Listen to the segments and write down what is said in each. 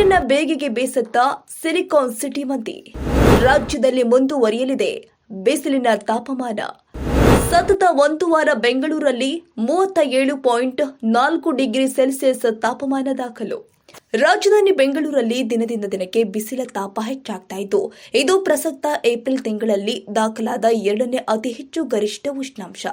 ಬಿಸಿಲಿನ ಬೇಗಿಗೆ ಬೇಸತ್ತ silicon city ಮಂದಿ. ರಾಜ್ಯದಲ್ಲಿ ಮುಂದುವರಿಯಲಿದೆ. ಬಿಸಿಲಿನ ತಾಪಮಾನ ಸತತ ಒಂದು ವಾರ ಬೆಂಗಳೂರಲ್ಲಿ ಮೂವತ್ತ ಏಳು ಪಾಯಿಂಟ್ ನಾಲ್ಕು ಡಿಗ್ರಿ ಸೆಲ್ಸಿಯಸ್ ತಾಪಮಾನ ದಾಖಲು. ರಾಜಧಾನಿ ಬೆಂಗಳೂರಲ್ಲಿ ದಿನದಿಂದ ದಿನಕ್ಕೆ ಬಿಸಿಲ ತಾಪ ಹೆಚ್ಚಾಗ್ತಾ ಇತ್ತು ಇದು ಪ್ರಸಕ್ತ ಏಪ್ರಿಲ್ ತಿಂಗಳಲ್ಲಿ ದಾಖಲಾದ ಎರಡನೇ ಅತಿ ಹೆಚ್ಚು ಗರಿಷ್ಠ ಉಷ್ಣಾಂಶ.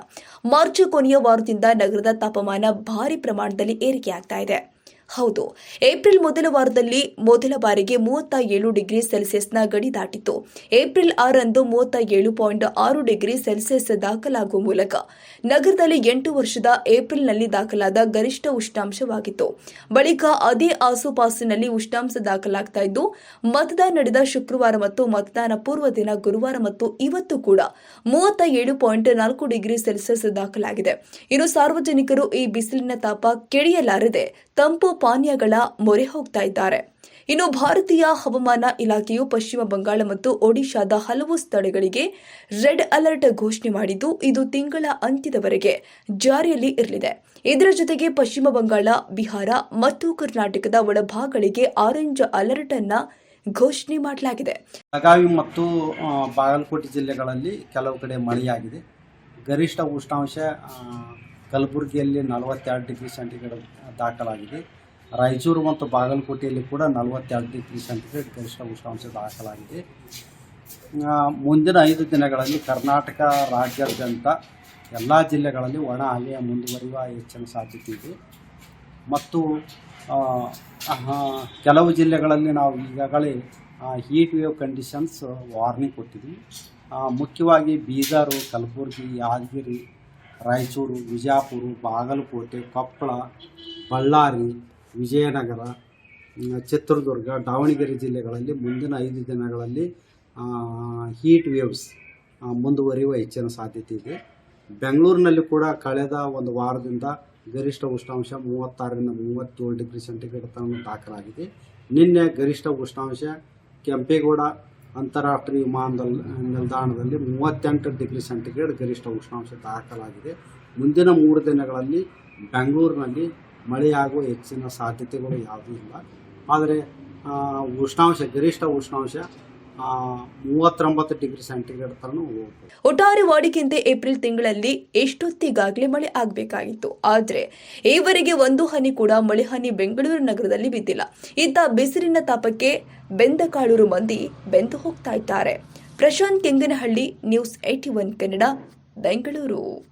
ಮಾರ್ಚ್ ಕೊನೆಯ ವಾರದಿಂದ ನಗರದ ತಾಪಮಾನ ಭಾರಿ ಪ್ರಮಾಣದಲ್ಲಿ ಏರಿಕೆಯಾಗ್ತಾ ಇದೆ. ಹೌದು, ಏಪ್ರಿಲ್ ಮೊದಲ ವಾರದಲ್ಲಿ ಮೊದಲ ಬಾರಿಗೆ ಮೂವತ್ತ ಏಳು ಡಿಗ್ರಿ ಸೆಲ್ಸಿಯಸ್ನ ಗಡಿ ದಾಟಿತು ಏಪ್ರಿಲ್ ಆರಂದು ಮೂವತ್ತ ಏಳು ಪಾಯಿಂಟ್ ಆರು ಡಿಗ್ರಿ ಸೆಲ್ಸಿಯಸ್ ದಾಖಲಾಗುವ ಮೂಲಕ ನಗರದಲ್ಲಿ ಎಂಟು ವರ್ಷದ ಏಪ್ರಿಲ್ನಲ್ಲಿ ದಾಖಲಾದ ಗರಿಷ್ಠ ಉಷ್ಣಾಂಶವಾಗಿತ್ತು. ಬಳಿಕ ಅದೇ ಆಸುಪಾಸಿನಲ್ಲಿ ಉಷ್ಣಾಂಶ ದಾಖಲಾಗ್ತಾ ಇದ್ದು, ಮತದಾನ ನಡೆದ ಶುಕ್ರವಾರ ಮತ್ತು ಮತದಾನ ಪೂರ್ವ ದಿನ ಗುರುವಾರ ಮತ್ತು ಇವತ್ತು ಕೂಡ ಮೂವತ್ತ ಏಳು ಪಾಯಿಂಟ್ ನಾಲ್ಕು ಡಿಗ್ರಿ ಸೆಲ್ಸಿಯಸ್ ದಾಖಲಾಗಿದೆ. ಇನ್ನು ಸಾರ್ವಜನಿಕರು ಈ ಬಿಸಿಲಿನ ತಾಪ ಕೆಡಿಯಲಾರದೆ, ತಂಪು ಪಾನೀಯಗಳ ಮೊರೆ ಹೋಗ್ತಾ ಇದ್ದಾರೆ. ಇನ್ನು ಭಾರತೀಯ ಹವಾಮಾನ ಇಲಾಖೆಯು ಪಶ್ಚಿಮ ಬಂಗಾಳ ಮತ್ತು ಒಡಿಶಾದ ಹಲವು ಸ್ಥಳಗಳಿಗೆ ರೆಡ್ ಅಲರ್ಟ್ ಘೋಷಣೆ ಮಾಡಿದ್ದು, ಇದು ತಿಂಗಳ ಅಂತ್ಯದವರೆಗೆ ಜಾರಿಯಲ್ಲಿ ಇರಲಿದೆ. ಇದರ ಜೊತೆಗೆ ಪಶ್ಚಿಮ ಬಂಗಾಳ, ಬಿಹಾರ ಮತ್ತು ಕರ್ನಾಟಕದ ಒಳಭಾಗಗಳಿಗೆ ಆರೆಂಜ್ ಅಲರ್ಟ್ ಅನ್ನ ಘೋಷಣೆ ಮಾಡಲಾಗಿದೆ. ಬೆಳಗಾವಿ ಮತ್ತು ಬಾಗಲಕೋಟೆ ಜಿಲ್ಲೆಗಳಲ್ಲಿ ಕೆಲವು ಕಡೆ ಮಳೆಯಾಗಿದೆ. ಗರಿಷ್ಠ ಉಷ್ಣಾಂಶ ಕಲಬುರಗಿಯಲ್ಲಿ ನಲವತ್ತೆರಡು ಡಿಗ್ರಿ ಸೆಂಟಿಗ್ರೇಡ್ ದಾಖಲಾಗಿದೆ. ರಾಯಚೂರು ಮತ್ತು ಬಾಗಲಕೋಟೆಯಲ್ಲಿ ಕೂಡ ನಲವತ್ತೆರಡು ಡಿಗ್ರಿ ಸೆಂಟಿಗ್ರೇಡ್ ಗರಿಷ್ಠ ಉಷ್ಣಾಂಶ ದಾಖಲಾಗಿದೆ. ಮುಂದಿನ ಐದು ದಿನಗಳಲ್ಲಿ ಕರ್ನಾಟಕ ರಾಜ್ಯಾದ್ಯಂತ ಎಲ್ಲ ಜಿಲ್ಲೆಗಳಲ್ಲಿ ಒಣ ಹವೆಯ ಮುಂದುವರಿಯುವ ಹೆಚ್ಚಿನ ಸಾಧ್ಯತೆ ಇದೆ. ಮತ್ತು ಕೆಲವು ಜಿಲ್ಲೆಗಳಲ್ಲಿ ನಾವು ಈಗಾಗಲೇ ಹೀಟ್ ವೇವ್ ಕಂಡೀಷನ್ಸ್ ವಾರ್ನಿಂಗ್ ಕೊಟ್ಟಿದ್ವಿ. ಮುಖ್ಯವಾಗಿ ಬೀದರು, ಕಲಬುರಗಿ, ಯಾದಗಿರಿ, ರಾಯಚೂರು ವಿಜಯಪುರ ಬಾಗಲಕೋಟೆ, ಕೊಪ್ಪಳ, ಬಳ್ಳಾರಿ ವಿಜಯನಗರ, ಚಿತ್ರದುರ್ಗ, ದಾವಣಗೆರೆ ಜಿಲ್ಲೆಗಳಲ್ಲಿ ಮುಂದಿನ ಐದು ದಿನಗಳಲ್ಲಿ ಹೀಟ್ ವೇವ್ಸ್ ಮುಂದುವರಿಯುವ ಹೆಚ್ಚಿನ ಸಾಧ್ಯತೆ ಇದೆ. ಬೆಂಗಳೂರಿನಲ್ಲಿ ಕೂಡ ಕಳೆದ ಒಂದು ವಾರದಿಂದ ಗರಿಷ್ಠ ಉಷ್ಣಾಂಶ ಮೂವತ್ತಾರರಿಂದ ಮೂವತ್ತೇಳು ಡಿಗ್ರಿ ಸೆಂಟಿಗ್ರೇಡ್ ತನಕ ದಾಖಲಾಗಿದೆ. ನಿನ್ನೆ ಗರಿಷ್ಠ ಉಷ್ಣಾಂಶ ಕೆಂಪೇಗೌಡ ಅಂತಾರಾಷ್ಟ್ರೀಯ ವಿಮಾನ ನಿಲ್ದಾಣದಲ್ಲಿ ಮೂವತ್ತೆಂಟು ಡಿಗ್ರಿ ಸೆಂಟಿಗ್ರೇಡ್ ಗರಿಷ್ಠ ಉಷ್ಣಾಂಶ ದಾಖಲಾಗಿದೆ. ಮುಂದಿನ ಮೂರು ದಿನಗಳಲ್ಲಿ ಬೆಂಗಳೂರಿನಲ್ಲಿ ಮಳೆಯಾಗುವ ಹೆಚ್ಚಿನ ಸಾಧ್ಯತೆಗಳು ಯಾವುದೂ ಇಲ್ಲ. ಆದರೆ ಉಷ್ಣಾಂಶ, ಗರಿಷ್ಠ ಉಷ್ಣಾಂಶ ಮೂವತ್ತೊಂಬತ್ತು ಡಿಗ್ರಿ ಸೆಂಟಿಗ್ರೇಡ್ ಒಟ್ಟಾರೆ ವಾಡಿಕೆಯಂತೆ ಏಪ್ರಿಲ್ ತಿಂಗಳಲ್ಲಿ ಎಷ್ಟೊತ್ತಿಗಾಗಲೇ ಮಳೆ ಆಗಬೇಕಾಗಿತ್ತು. ಆದರೆ, ಈವರೆಗೆ ಒಂದು ಹನಿ ಕೂಡ ಮಳೆ ಹನಿ ಬೆಂಗಳೂರು ನಗರದಲ್ಲಿ ಬಿದ್ದಿಲ್ಲ. ಇತ್ತ ಬಿಸಿಲಿನ ತಾಪಕ್ಕೆ ಬೆಂದ ಕಾಳೂರು ಮಂದಿ ಬೆಂದು ಹೋಗ್ತಾ ಇದ್ದಾರೆ. ಪ್ರಶಾಂತ್ ಕೆಂಗನಹಳ್ಳಿ, ನ್ಯೂಸ್ ಏಟಿ ಒನ್ ಕನ್ನಡ, ಬೆಂಗಳೂರು.